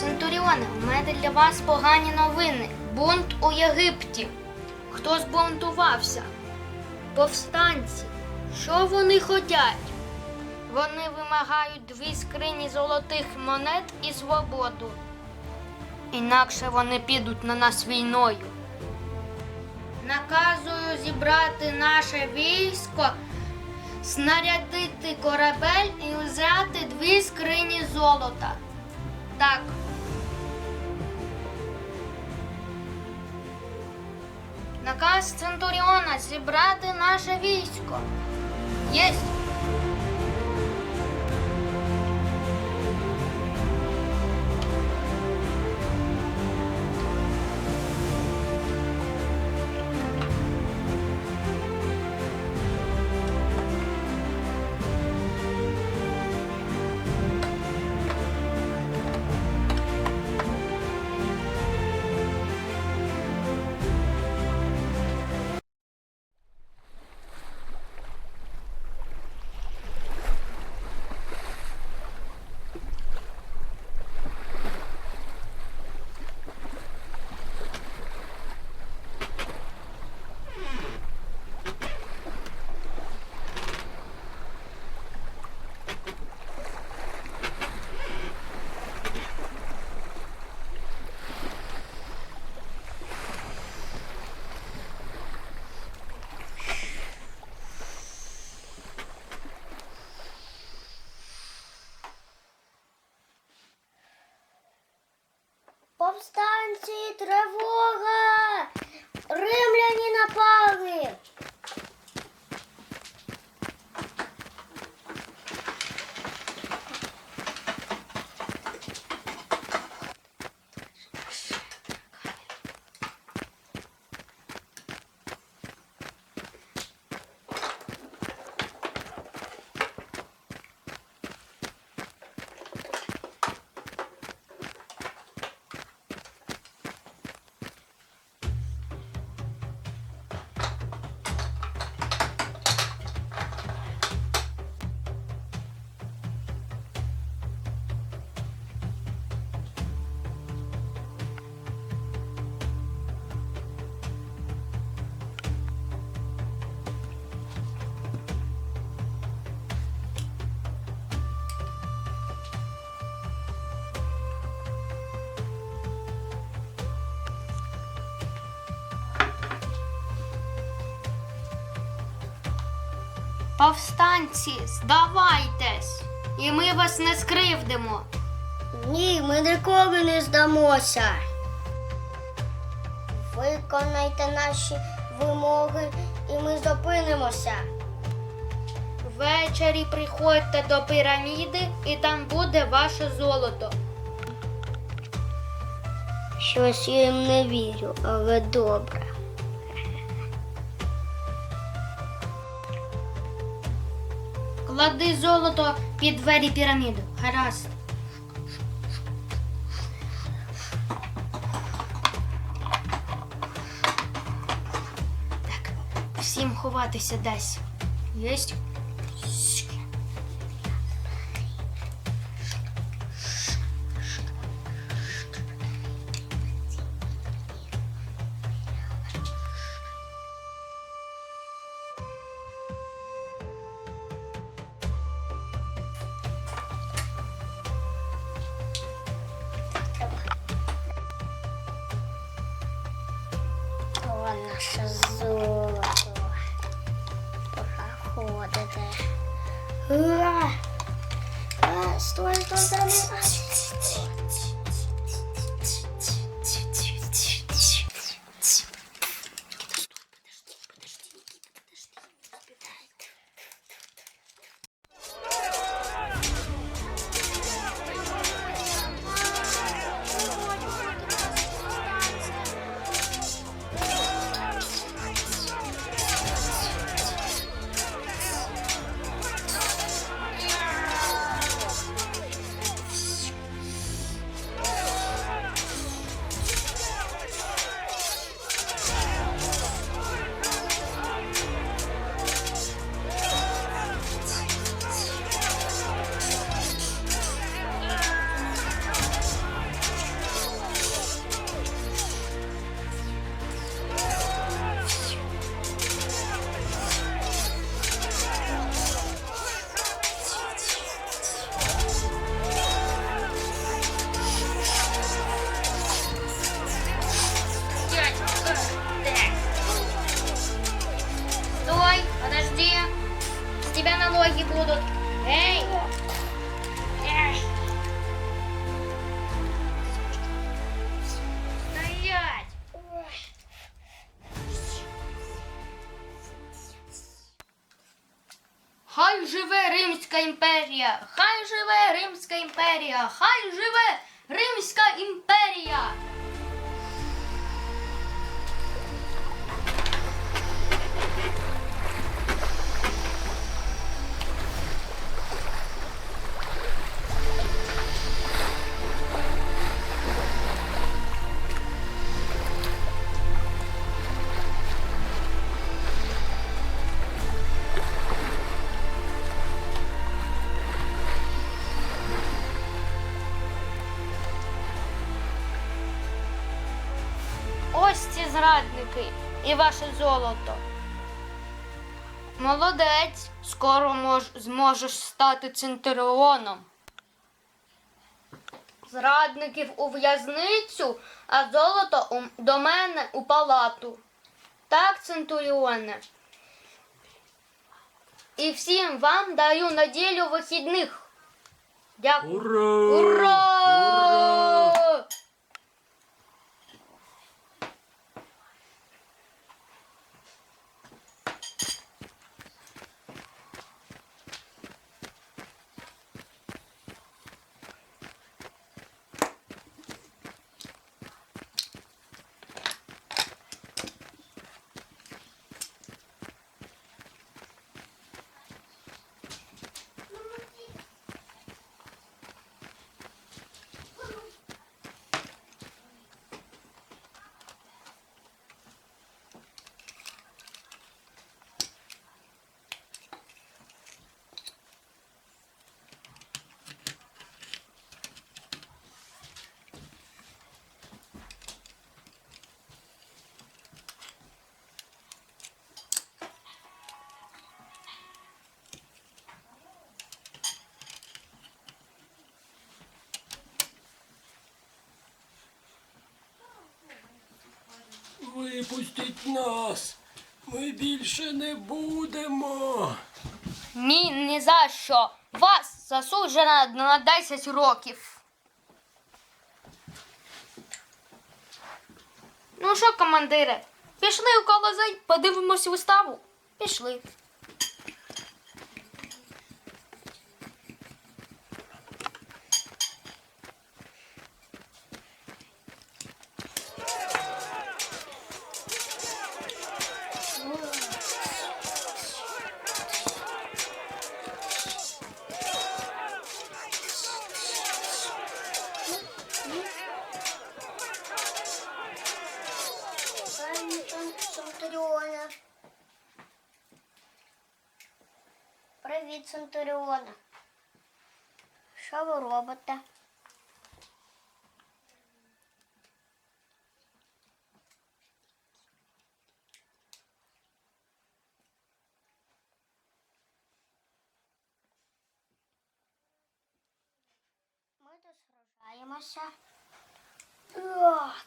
Центуріоне, у мене для вас погані новини. Бунт у Єгипті. Хто збунтувався? Повстанці. Що вони хотять? Вони вимагають дві скрині золотих монет і свободу. Інакше вони підуть на нас війною. Наказую зібрати наше військо, снарядити корабель і взяти дві скрині золота. Так. Наказ Центуріона зібрати наше військо. Єсть. Повстанці, тривога! Повстанці, здавайтесь, і ми вас не скривдимо. Ні, ми ніколи не здамося. Виконайте наші вимоги і ми зупинимося. Ввечері приходьте до піраміди, і там буде ваше золото. Щось я їм не вірю, але добре. Клади золото під двері піраміду. Гаразд. Так, всім ховатися десь. Єсть. Наше золото. проходите. Ура! А, стой, стой, стой, стой. Римська імперія! Хай живе Римська імперія! Хай живе Римська імперія! Ось зрадники і ваше золото. Молодець, скоро мож, зможеш стати центуріоном. Зрадників у в'язницю, а золото у, до мене у палату. Так, центуріоне. І всім вам даю неділю вихідних. Дякую. Ура! Ура! Випустіть нас. Ми більше не будемо. Ні, ні за що. Вас засуджено на 10 років. Ну що, командире, пішли у колозей, подивимось виставу. Пішли. Центуріона. Привіт, Центуріона. Що ви робите? Ми тут сражаємося. Ох,